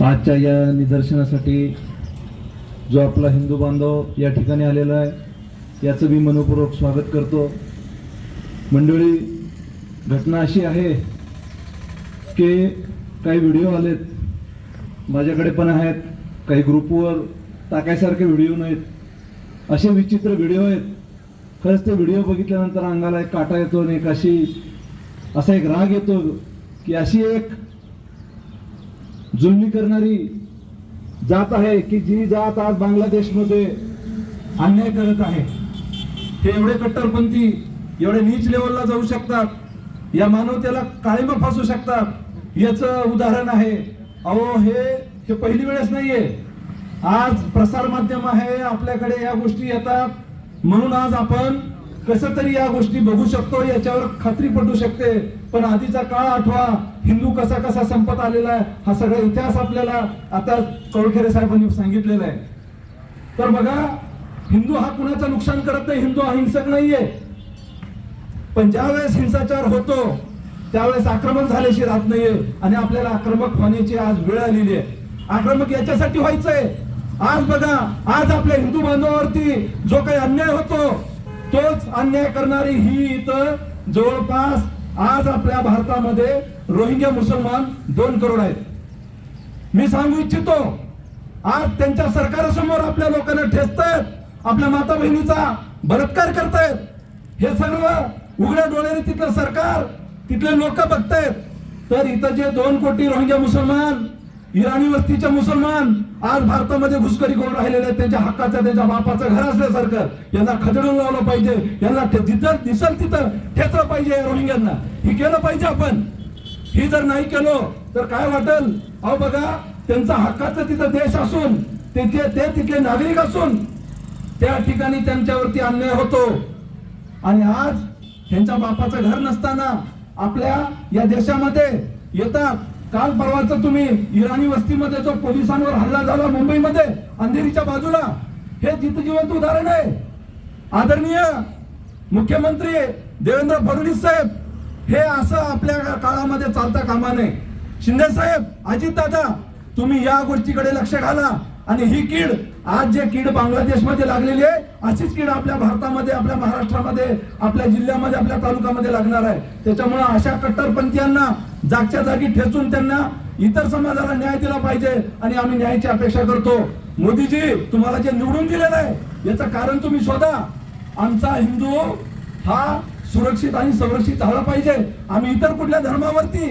आजच्या या निदर्शनासाठी जो आपला हिंदू बांधव या ठिकाणी आलेला आहे याचं मी मनपूर्वक स्वागत करतो. मंडळी घटना अशी आहे की काही व्हिडिओ आलेत. माझ्याकडे पण आहेत. काही ग्रुपवर टाकायसारखे व्हिडिओ नाहीत. असे विचित्र व्हिडिओ आहेत. खरंच ते व्हिडिओ बघितल्यानंतर अंगाला एक काटा येतो आणि एक अशी असा एक राग येतो की अशी एक जुलमी करणारी जात आहे की जी जात आज बांगलादेशमध्ये अन्याय करत आहे हे एवढे कट्टरपंथी एवढे नीच लेवलला जाऊ शकतात या मानवतेला काळीमा फासू शकतात याचं उदाहरण आहे अहो हे हे पहिली वेळेस नाहीये. आज प्रसार माध्यम आहे आपल्याकडे या गोष्टी येतात म्हणून आज आपण कसं तरी या गोष्टी बघू शकतो याच्यावर खात्री पटू शकते. पण आधीचा काळ आठवा हिंदू कसा कसा संपत आलेला आहे हा सगळा इतिहास आपल्याला आता कवळखेरे साहेबांनी सांगितलेला आहे. तर बघा हिंदू हा कुणाचं नुकसान करत नाही हिंदू अहिंसक नाहीये. पण ज्या वेळेस हिंसाचार होतो त्यावेळेस आक्रमक झाल्याशी राहत नाहीये आणि आपल्याला आक्रमक होण्याची आज वेळ आलेली आहे. आक्रमक याच्यासाठी व्हायचंय. आज बघा आज आपल्या हिंदू बांधवावरती जो काही अन्याय होतो तोच अन्याय करणारी ही इथं जवळपास आज आपल्या भारतामध्ये रोहिंग्या मुसलमान दोन करोड आहेत. मी सांगू इच्छितो आज त्यांच्या सरकारसमोर आपल्या लोकांना ठेचतायत आपल्या माता बहिणीचा बलात्कार करतायत. हे सर्व उघड्या डोळ्याने तिथलं सरकार तिथले लोक बघतायत. तर इथं जे दोन कोटी रोहिंग्या मुसलमान इराणी वस्तीचे मुसलमान आज भारतामध्ये घुसखोरी करून राहिलेले आहेत. त्यांच्या हक्काचं त्यांच्या बापाचं घर असल्यासारखं. यांना खदडून लावलं पाहिजे. यांना तिथं जिथं दिसल तिथं ठेचलं पाहिजे या रोहिंग्यांना. हे केलं पाहिजे आपण. हे जर नाही केलो तर काय वाटेल? अहो बघा त्यांचा हक्काचं तिथं देश असून तिथे ते ते तिथले नागरिक असून त्या ठिकाणी त्यांच्यावरती अन्याय होतो. आणि आज त्यांच्या बापाचं घर नसताना आपल्या या देशामध्ये येतात काल परवाच तुम्ही इराणी वस्तीमध्ये जो पोलिसांवर हल्ला झाला मुंबईमध्ये अंधेरीच्या बाजूला हे जितजिवंत उदाहरण आहे. आदरणीय मुख्यमंत्री देवेंद्र फडणवीस साहेब हे असं आपल्या काळामध्ये चालता कामा नये. शिंदे साहेब अजित दादा तुम्ही या गोष्टीकडे लक्ष घाला. आणि ही कीड आज जे कीड बांगलादेशमध्ये लागलेली आहे अशीच कीड आपल्या भारतामध्ये आपल्या महाराष्ट्रामध्ये आपल्या जिल्ह्यामध्ये आपल्या तालुक्यामध्ये लागणार आहे. त्याच्यामुळे अशा कट्टरपंथीयांना जागच्या जागी ठेचून त्यांना इतर समाजाला न्याय दिला पाहिजे आणि आम्ही न्यायाची अपेक्षा करतो. मोदीजी तुम्हाला जे निवडून दिलेलं आहे याचं कारण तुम्ही शोधा. आमचा हिंदू हा सुरक्षित आणि संरक्षित झाला पाहिजे. आम्ही इतर कुठल्या धर्मावरती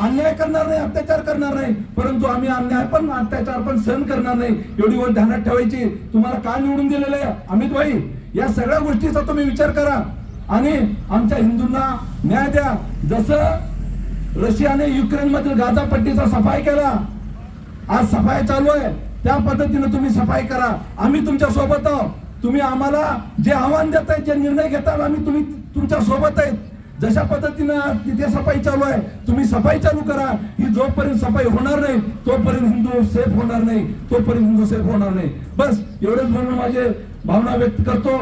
अन्याय करणार नाही अत्याचार करणार नाही परंतु आम्ही अन्याय पण अत्याचार पण सहन करणार नाही. एवढी गोष्ट ध्यानात ठेवायची. तुम्हाला काय निवडून दिलेलं आहे अमित भाई? या सगळ्या गोष्टीचा तुम्ही विचार करा. आणि आमच्या हिंदूंना न्याय द्या. जसं रशियाने युक्रेन मधील गाझा पट्टीचा सफाई केला आज सफाई चालू आहे. त्या पद्धतीने तुम्ही सफाई करा. आम्ही तुमच्यासोबत आहोत. तुम्ही आम्हाला जे आव्हान देताय जे निर्णय घेताय आम्ही तुम्ही तुमच्यासोबत आहेत. जशा पद्धतीनं तिथे सफाई चालू आहे तुम्ही सफाई चालू करा. ही जोपर्यंत सफाई होणार नाही तोपर्यंत हिंदू सेफ होणार नाही तोपर्यंत हिंदू सेफ होणार नाही. बस एवढंच म्हणून माझे भावना व्यक्त करतो.